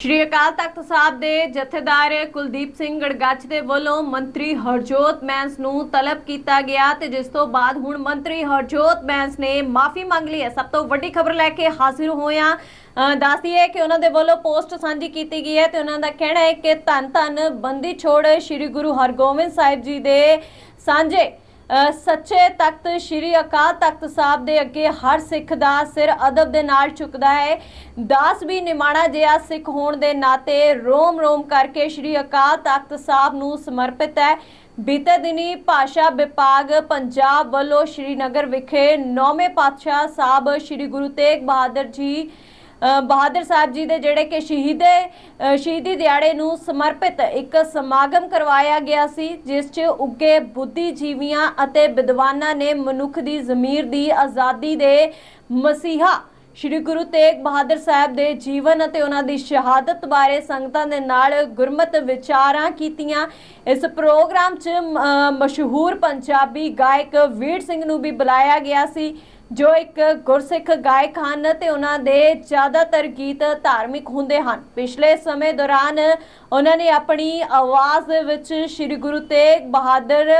ਸ਼੍ਰੀ ਅਕਾਲ ਤਖਤ ਸਾਹਿਬ ਦੇ ਜਥੇਦਾਰ ਕੁਲਦੀਪ ਸਿੰਘ ਗੜਗੱਚ ਦੇ ਵੱਲੋਂ ਮੰਤਰੀ ਹਰਜੋਤ ਮੈਂਸ ਨੂੰ ਤਲਬ ਕੀਤਾ ਗਿਆ ਤੇ ਜਿਸ ਤੋਂ ਬਾਅਦ ਹੁਣ ਮੰਤਰੀ ਹਰਜੋਤ ਮੈਂਸ ਨੇ ਮਾਫੀ ਮੰਗ ਲਈ ਹੈ। ਸਭ ਤੋਂ ਵੱਡੀ ਖਬਰ ਲੈ ਕੇ ਹਾਜ਼ਰ ਹੋਇਆ ਦੱਸਦੀ ਹੈ ਕਿ ਉਹਨਾਂ ਦੇ ਵੱਲੋਂ ਪੋਸਟ ਸਾਂਝੀ ਕੀਤੀ ਗਈ ਹੈ ਤੇ ਉਹਨਾਂ ਦਾ ਕਹਿਣਾ ਹੈ ਕਿ ਧੰਨ ਧੰਨ ਬੰਦੀ ਛੋੜ ਸ੍ਰੀ ਗੁਰੂ ਹਰਗੋਬਿੰਦ ਸਾਹਿਬ ਜੀ ਦੇ ਸਾਂਝੇ। ਸੱਚੇ ਤਖਤ ਸ੍ਰੀ ਅਕਾਲ ਤਖਤ ਸਾਹਿਬ ਦੇ ਅੱਗੇ ਹਰ ਸਿੱਖ ਦਾ ਸਿਰ ਅਦਬ ਦੇ ਨਾਲ ਝੁਕਦਾ ਹੈ। ਦਾਸ ਵੀ ਨਿਮਾਣਾ ਜਿਹਾ ਸਿੱਖ ਹੋਣ ਦੇ ਨਾਤੇ ਰੋਮ ਰੋਮ ਕਰਕੇ ਸ੍ਰੀ ਅਕਾਲ ਤਖਤ ਸਾਹਿਬ ਨੂੰ ਸਮਰਪਿਤ ਹੈ। ਬੀਤੇ ਦਿਨੀ ਭਾਸ਼ਾ ਵਿਭਾਗ ਪੰਜਾਬ ਵੱਲੋਂ ਸ਼੍ਰੀਨਗਰ ਵਿਖੇ ਨੌਵੇਂ ਪਾਤਸ਼ਾਹ ਸਾਹਿਬ ਸ੍ਰੀ ਗੁਰੂ ਤੇਗ ਬਹਾਦਰ ਜੀ ਬਹਾਦਰ ਸਾਹਿਬ ਜੀ ਦੇ ਜਿਹੜੇ ਕਿ ਸ਼ਹੀਦੇ ਸ਼ਹੀਦੀ ਦਿਹਾੜੇ ਨੂੰ ਸਮਰਪਿਤ ਇੱਕ ਸਮਾਗਮ ਕਰਵਾਇਆ ਗਿਆ ਸੀ, ਜਿਸ 'ਚ ਉੱਗੇ ਬੁੱਧੀਜੀਵੀਆਂ ਅਤੇ ਵਿਦਵਾਨਾਂ ਨੇ ਮਨੁੱਖ ਦੀ ਜ਼ਮੀਰ ਦੀ ਆਜ਼ਾਦੀ ਦੇ ਮਸੀਹਾ ਸ਼੍ਰੀ ਗੁਰੂ ਤੇਗ ਬਹਾਦਰ ਸਾਹਿਬ ਦੇ ਜੀਵਨ ਅਤੇ ਉਹਨਾਂ ਦੀ ਸ਼ਹਾਦਤ ਬਾਰੇ ਸੰਗਤਾਂ ਦੇ ਨਾਲ ਗੁਰਮਤ ਵਿਚਾਰਾਂ ਕੀਤੀਆਂ। ਇਸ ਪ੍ਰੋਗਰਾਮ 'ਚ ਮਸ਼ਹੂਰ ਪੰਜਾਬੀ ਗਾਇਕ ਵੀਰ ਸਿੰਘ ਨੂੰ ਵੀ ਬੁਲਾਇਆ ਗਿਆ ਸੀ। ਜੋ ਇੱਕ ਗੁਰਸਿੱਖ ਗਾਇਕ ਹਨ ਤੇ ਉਹਨਾਂ ਦੇ ਜ਼ਿਆਦਾਤਰ ਗੀਤ ਧਾਰਮਿਕ ਹੁੰਦੇ ਹਨ। ਪਿਛਲੇ ਸਮੇਂ ਦੌਰਾਨ ਉਹਨਾਂ ਨੇ ਆਪਣੀ ਆਵਾਜ਼ ਦੇ ਵਿੱਚ ਸ੍ਰੀ ਗੁਰੂ ਤੇਗ ਬਹਾਦਰ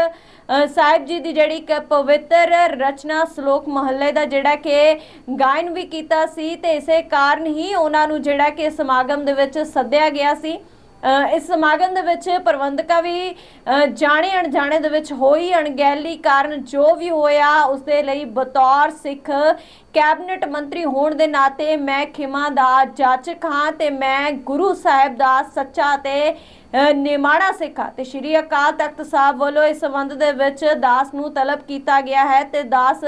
ਸਾਹਿਬ ਜੀ ਦੀ ਜਿਹੜੀ ਇੱਕ ਪਵਿੱਤਰ ਰਚਨਾ ਸ਼ਲੋਕ ਮਹੱਲੇ ਦਾ ਜਿਹੜਾ ਕਿ ਗਾਇਨ ਵੀ ਕੀਤਾ ਸੀ ਤੇ ਇਸੇ ਕਾਰਨ ਹੀ ਉਹਨਾਂ ਨੂੰ ਜਿਹੜਾ ਕਿ ਸਮਾਗਮ ਦੇ ਵਿੱਚ ਸੱਦਿਆ ਗਿਆ ਸੀ। ਇਸ ਸਮਾਗਮ ਦੇ ਵਿੱਚ ਪ੍ਰਬੰਧਕਾਂ ਵੀ ਜਾਣੇ ਅਣਜਾਣੇ ਦੇ ਵਿੱਚ ਹੋਈ ਅਣਗਹਿਲੀ ਕਾਰਨ ਜੋ ਵੀ ਹੋਇਆ ਉਸ ਦੇ ਲਈ ਬਤੌਰ ਸਿੱਖ ਕੈਬਨਿਟ ਮੰਤਰੀ ਹੋਣ ਦੇ ਨਾਤੇ ਮੈਂ ਖਿਮਾ ਦਾ ਜਾਚਕ ਹਾਂ ਤੇ ਮੈਂ ਗੁਰੂ ਸਾਹਿਬ ਦਾ ਸੱਚਾ ਤੇ ਅ, ਨਿਮਾਣਾ ਸਿੱਖ ਹਾਂ। ਤੇ ਸ਼੍ਰੀ ਅਕਾਲ ਤਖਤ ਸਾਹਿਬ ਵੱਲੋਂ ਇਸ ਸੰਬੰਧ ਦੇ ਵਿੱਚ ਦਾਸ ਨੂੰ ਤਲਬ ਕੀਤਾ ਗਿਆ ਹੈ ਤੇ ਦਾਸ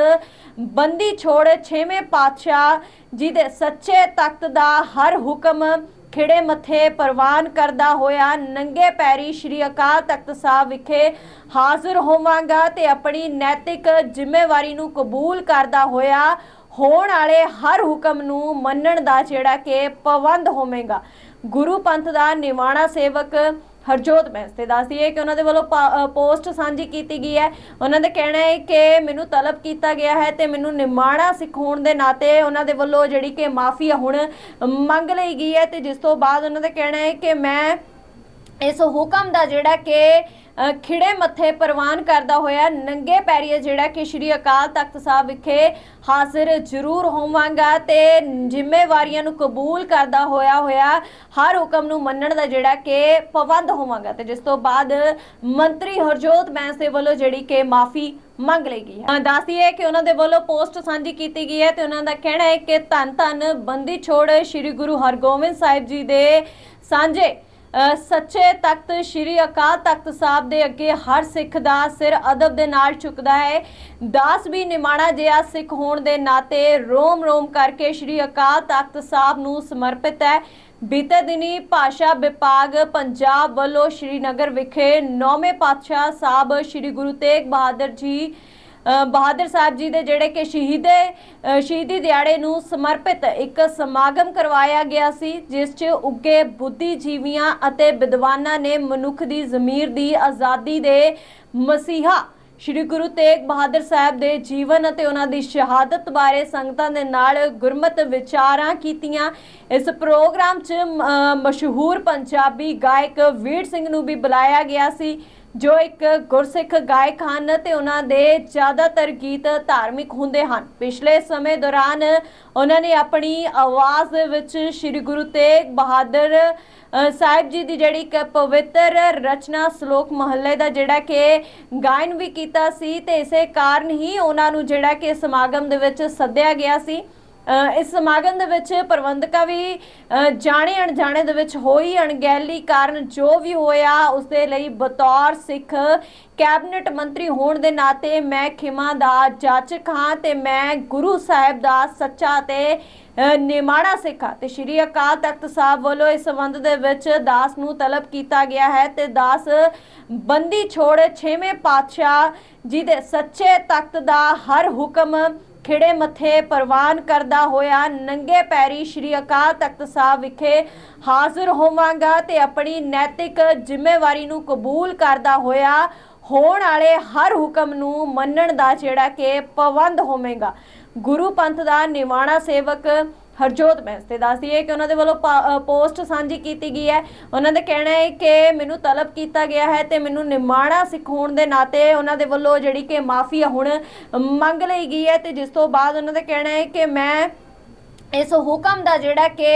ਬੰਦੀ ਛੋੜ ਛੇਵੇਂ ਪਾਤਸ਼ਾਹ ਜੀ ਦੇ ਸੱਚੇ ਤਖਤ ਦਾ ਹਰ ਹੁਕਮ ਖਿੜੇ ਮੱਥੇ ਪ੍ਰਵਾਨ ਕਰਦਾ ਹੋਇਆ ਨੰਗੇ ਪੈਰੀ ਸ਼੍ਰੀ ਅਕਾਲ ਤਖਤ ਸਾਹਿਬ ਵਿਖੇ ਹਾਜ਼ਰ ਹੋਵਾਂਗਾ ਤੇ ਆਪਣੀ ਨੈਤਿਕ ਜ਼ਿੰਮੇਵਾਰੀ ਨੂੰ ਕਬੂਲ ਕਰਦਾ ਹੋਇਆ ਹੋਣ ਵਾਲੇ ਹਰ ਹੁਕਮ ਨੂੰ ਮੰਨਣ ਦਾ ਜਿਹੜਾ ਕਿ ਪਾਬੰਦ ਹੋਵੇਗਾ। ਗੁਰੂ ਪੰਥ ਦਾ ਨਿਵਾਣਾ ਸੇਵਕ ਹਰਜੋਤ ਬੈਂਸ ਤੇ ਦੱਸਦੀ ਹੈ ਕਿ ਉਹਨਾਂ ਦੇ ਵੱਲੋਂ ਪੋਸਟ ਸਾਂਝੀ ਕੀਤੀ ਗਈ ਹੈ। ਉਹਨਾਂ ਦਾ ਕਹਿਣਾ ਹੈ ਕਿ ਮੈਨੂੰ ਤਲਬ ਕੀਤਾ ਗਿਆ ਹੈ ਤੇ ਮੈਨੂੰ ਨਿਮਾਣਾ ਸਿਖਾਉਣ ਦੇ ਨਾਤੇ ਉਹਨਾਂ ਦੇ ਵੱਲੋਂ ਜਿਹੜੀ ਕਿ ਮਾਫੀ ਹੁਣ ਮੰਗ ਲਈ ਗਈ ਹੈ ਤੇ ਜਿਸ ਤੋਂ ਬਾਅਦ ਉਹਨਾਂ ਦਾ ਕਹਿਣਾ ਹੈ ਕਿ ਮੈਂ ਇਸ ਹੁਕਮ ਦਾ ਜਿਹੜਾ ਕਿ ਖਿੜੇ ਮੱਥੇ ਪ੍ਰਵਾਨ ਕਰਦਾ ਹੋਇਆ ਨੰਗੇ ਪੈਰੀਏ ਜਿਹੜਾ ਕਿ ਸ਼੍ਰੀ ਅਕਾਲ ਤਖਤ ਸਾਹਿਬ ਵਿਖੇ ਹਾਜ਼ਰ ਜ਼ਰੂਰ ਹੋਵਾਂਗਾ ਤੇ ਜ਼ਿੰਮੇਵਾਰੀਆਂ ਨੂੰ ਕਬੂਲ ਕਰਦਾ ਹੋਇਆ ਹੋਇਆ ਹਰ ਹੁਕਮ ਨੂੰ ਮੰਨਣ ਦਾ ਜਿਹੜਾ ਕਿ ਪਾਬੰਦ ਹੋਵਾਂਗਾ ਤੇ ਜਿਸ ਤੋਂ ਬਾਅਦ ਮੰਤਰੀ ਹਰਜੋਤ ਬੈਂਸ ਦੇ ਵੱਲੋਂ ਜਿਹੜੀ ਕਿ ਮਾਫੀ ਮੰਗ ਲਈ ਗਈ ਹੈ। ਦੱਸਦੀ ਹੈ ਕਿ ਉਹਨਾਂ ਦੇ ਵੱਲੋਂ ਪੋਸਟ ਸਾਂਝੀ ਕੀਤੀ ਗਈ ਹੈ ਤੇ ਉਹਨਾਂ ਦਾ ਕਹਿਣਾ ਹੈ ਕਿ ਧੰਨ ਧੰਨ ਬੰਦੀ ਛੋੜ ਸ੍ਰੀ ਗੁਰੂ ਹਰਗੋਬਿੰਦ ਸਾਹਿਬ ਜੀ ਦੇ ਸਾਂਝੇ ਸੱਚੇ ਤਖਤ ਸ੍ਰੀ ਅਕਾਲ ਤਖਤ ਸਾਹਿਬ ਦੇ ਅੱਗੇ ਹਰ ਸਿੱਖ ਦਾ ਸਿਰ ਅਦਬ ਦੇ ਨਾਲ ਝੁਕਦਾ ਹੈ। ਦਾਸ ਵੀ ਨਿਮਾਣਾ ਜਿਹਾ ਸਿੱਖ ਹੋਣ ਦੇ ਨਾਤੇ ਰੋਮ ਰੋਮ ਕਰਕੇ ਸ੍ਰੀ ਅਕਾਲ ਤਖਤ ਸਾਹਿਬ ਨੂੰ ਸਮਰਪਿਤ ਹੈ। ਬੀਤੇ ਦਿਨੀ ਭਾਸ਼ਾ ਵਿਭਾਗ ਪੰਜਾਬ ਵੱਲੋਂ ਸ਼੍ਰੀਨਗਰ ਵਿਖੇ ਨੌਵੇਂ ਪਾਤਸ਼ਾਹ ਸਾਹਿਬ ਸ੍ਰੀ ਗੁਰੂ ਤੇਗ ਬਹਾਦਰ ਜੀ ਬਹਾਦਰ ਸਾਹਿਬ ਜੀ ਦੇ ਜਿਹੜੇ ਕਿ ਸ਼ਹੀਦੇ ਸ਼ਹੀਦੀ ਦਿਹਾੜੇ ਨੂੰ ਸਮਰਪਿਤ ਇੱਕ ਸਮਾਗਮ ਕਰਵਾਇਆ ਗਿਆ ਸੀ, ਜਿਸ 'ਚ ਉੱਗੇ ਬੁੱਧੀਜੀਵੀਆਂ ਅਤੇ ਵਿਦਵਾਨਾਂ ਨੇ ਮਨੁੱਖ ਦੀ ਜ਼ਮੀਰ ਦੀ ਆਜ਼ਾਦੀ ਦੇ ਮਸੀਹਾ ਸ਼੍ਰੀ ਗੁਰੂ ਤੇਗ ਬਹਾਦਰ ਸਾਹਿਬ ਦੇ ਜੀਵਨ ਅਤੇ ਉਹਨਾਂ ਦੀ ਸ਼ਹਾਦਤ ਬਾਰੇ ਸੰਗਤਾਂ ਦੇ ਨਾਲ ਗੁਰਮਤ ਵਿਚਾਰਾਂ ਕੀਤੀਆਂ। ਇਸ ਪ੍ਰੋਗਰਾਮ 'ਚ ਮਸ਼ਹੂਰ ਪੰਜਾਬੀ ਗਾਇਕ ਵੀਰ ਸਿੰਘ ਨੂੰ ਵੀ ਬੁਲਾਇਆ ਗਿਆ ਸੀ। ਜੋ ਇੱਕ ਗੁਰਸਿੱਖ ਗਾਇਕ ਹਨ ਤੇ ਉਹਨਾਂ ਦੇ ਜ਼ਿਆਦਾਤਰ ਗੀਤ ਧਾਰਮਿਕ ਹੁੰਦੇ ਹਨ। ਪਿਛਲੇ ਸਮੇਂ ਦੌਰਾਨ ਉਹਨਾਂ ਨੇ ਆਪਣੀ ਆਵਾਜ਼ ਵਿੱਚ ਸ੍ਰੀ ਗੁਰੂ ਤੇਗ ਬਹਾਦਰ ਸਾਹਿਬ ਜੀ ਦੀ ਜਿਹੜੀ ਇੱਕ ਪਵਿੱਤਰ ਰਚਨਾ ਸ਼ਲੋਕ ਮਹੱਲੇ ਦਾ ਜਿਹੜਾ ਕਿ ਗਾਇਨ ਵੀ ਕੀਤਾ ਸੀ ਤੇ ਇਸੇ ਕਾਰਨ ਹੀ ਉਹਨਾਂ ਨੂੰ ਜਿਹੜਾ ਕਿ ਸਮਾਗਮ ਦੇ ਵਿੱਚ ਸੱਦਿਆ ਗਿਆ ਸੀ। ਇਸ ਸਮਾਗਮ ਦੇ ਵਿੱਚ ਪ੍ਰਬੰਧਕਾਂ ਵੀ ਜਾਣੇ ਅਣਜਾਣੇ ਦੇ ਵਿੱਚ ਹੋਈ ਅਣਗਹਿਲੀ ਕਾਰਨ ਜੋ ਵੀ ਹੋਇਆ, ਉਸ ਦੇ ਲਈ ਬਤੌਰ ਸਿੱਖ ਕੈਬਨਿਟ ਮੰਤਰੀ ਹੋਣ ਦੇ ਨਾਤੇ ਮੈਂ ਖਿਮਾ ਦਾ ਜਾਚਕ ਹਾਂ ਤੇ ਮੈਂ ਗੁਰੂ ਸਾਹਿਬ ਦਾ ਸੱਚਾ ਤੇ ਨਿਮਾਣਾ ਸਿੱਖ ਹਾਂ। ਤੇ ਸ਼੍ਰੀ ਅਕਾਲ ਤਖਤ ਸਾਹਿਬ ਵੱਲੋਂ ਇਸ ਸੰਬੰਧ ਦੇ ਵਿੱਚ ਦਾਸ ਨੂੰ ਤਲਬ ਕੀਤਾ ਗਿਆ ਹੈ ਤੇ ਦਾਸ ਬੰਦੀ ਛੋੜ ਛੇਵੇਂ ਪਾਤਸ਼ਾਹ ਜੀ ਦੇ ਸੱਚੇ ਤਖਤ ਦਾ ਹਰ ਹੁਕਮ ਖਿੜੇ ਮੱਥੇ ਪ੍ਰਵਾਨ ਕਰਦਾ ਹੋਇਆ ਨੰਗੇ ਪੈਰੀ ਸ਼੍ਰੀ ਅਕਾਲ ਤਖਤ ਸਾਹਿਬ ਵਿਖੇ ਹਾਜ਼ਰ ਹੋਵਾਂਗਾ ਤੇ ਆਪਣੀ ਨੈਤਿਕ ਜ਼ਿੰਮੇਵਾਰੀ ਨੂੰ ਕਬੂਲ ਕਰਦਾ ਹੋਇਆ ਹੋਣ ਵਾਲੇ ਹਰ ਹੁਕਮ ਨੂੰ ਮੰਨਣ ਦਾ ਜਿਹੜਾ ਕਿ ਪਾਬੰਦ ਹੋਵੇਗਾ। ਗੁਰੂ ਪੰਥ ਦਾ ਨਿਵਾਣਾ ਸੇਵਕ ਹਰਜੋਤ ਬੈਂਸ ਤੇ ਦੱਸਦੀ ਹੈ ਕਿ ਉਹਨਾਂ ਦੇ ਵੱਲੋਂ ਪੋਸਟ ਸਾਂਝੀ ਕੀਤੀ ਗਈ ਹੈ। ਉਹਨਾਂ ਦਾ ਕਹਿਣਾ ਹੈ ਕਿ ਮੈਨੂੰ ਤਲਬ ਕੀਤਾ ਗਿਆ ਹੈ ਤੇ ਮੈਨੂੰ ਨਿਮਾਣਾ ਸਿਖਾਉਣ ਦੇ ਨਾਤੇ ਉਹਨਾਂ ਦੇ ਵੱਲੋਂ ਜਿਹੜੀ ਕਿ ਮਾਫੀ ਹੁਣ ਮੰਗ ਲਈ ਗਈ ਹੈ ਤੇ ਜਿਸ ਤੋਂ ਬਾਅਦ ਉਹਨਾਂ ਦਾ ਕਹਿਣਾ ਹੈ ਕਿ ਮੈਂ ਇਸ ਹੁਕਮ ਦਾ ਜਿਹੜਾ ਕਿ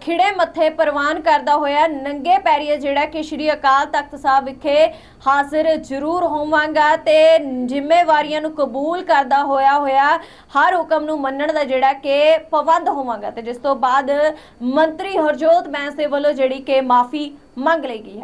ਖਿੜੇ ਮੱਥੇ ਪ੍ਰਵਾਨ ਕਰਦਾ ਹੋਇਆ ਨੰਗੇ ਪੈਰੀਏ ਜਿਹੜਾ ਕਿ ਸ਼੍ਰੀ ਅਕਾਲ ਤਖਤ ਸਾਹਿਬ ਵਿਖੇ ਹਾਜ਼ਰ ਜ਼ਰੂਰ ਹੋਵਾਂਗਾ ਤੇ ਜ਼ਿੰਮੇਵਾਰੀਆਂ ਨੂੰ ਕਬੂਲ ਕਰਦਾ ਹੋਇਆ ਹੋਇਆ ਹਰ ਹੁਕਮ ਨੂੰ ਮੰਨਣ ਦਾ ਜਿਹੜਾ ਕਿ ਪਾਬੰਦ ਹੋਵਾਂਗਾ ਤੇ ਜਿਸ ਤੋਂ ਬਾਅਦ ਮੰਤਰੀ ਹਰਜੋਤ ਬੈਂਸ ਦੇ ਵੱਲੋਂ ਜਿਹੜੀ ਕਿ ਮਾਫੀ ਮੰਗ ਲਈ ਗਈ ਹੈ।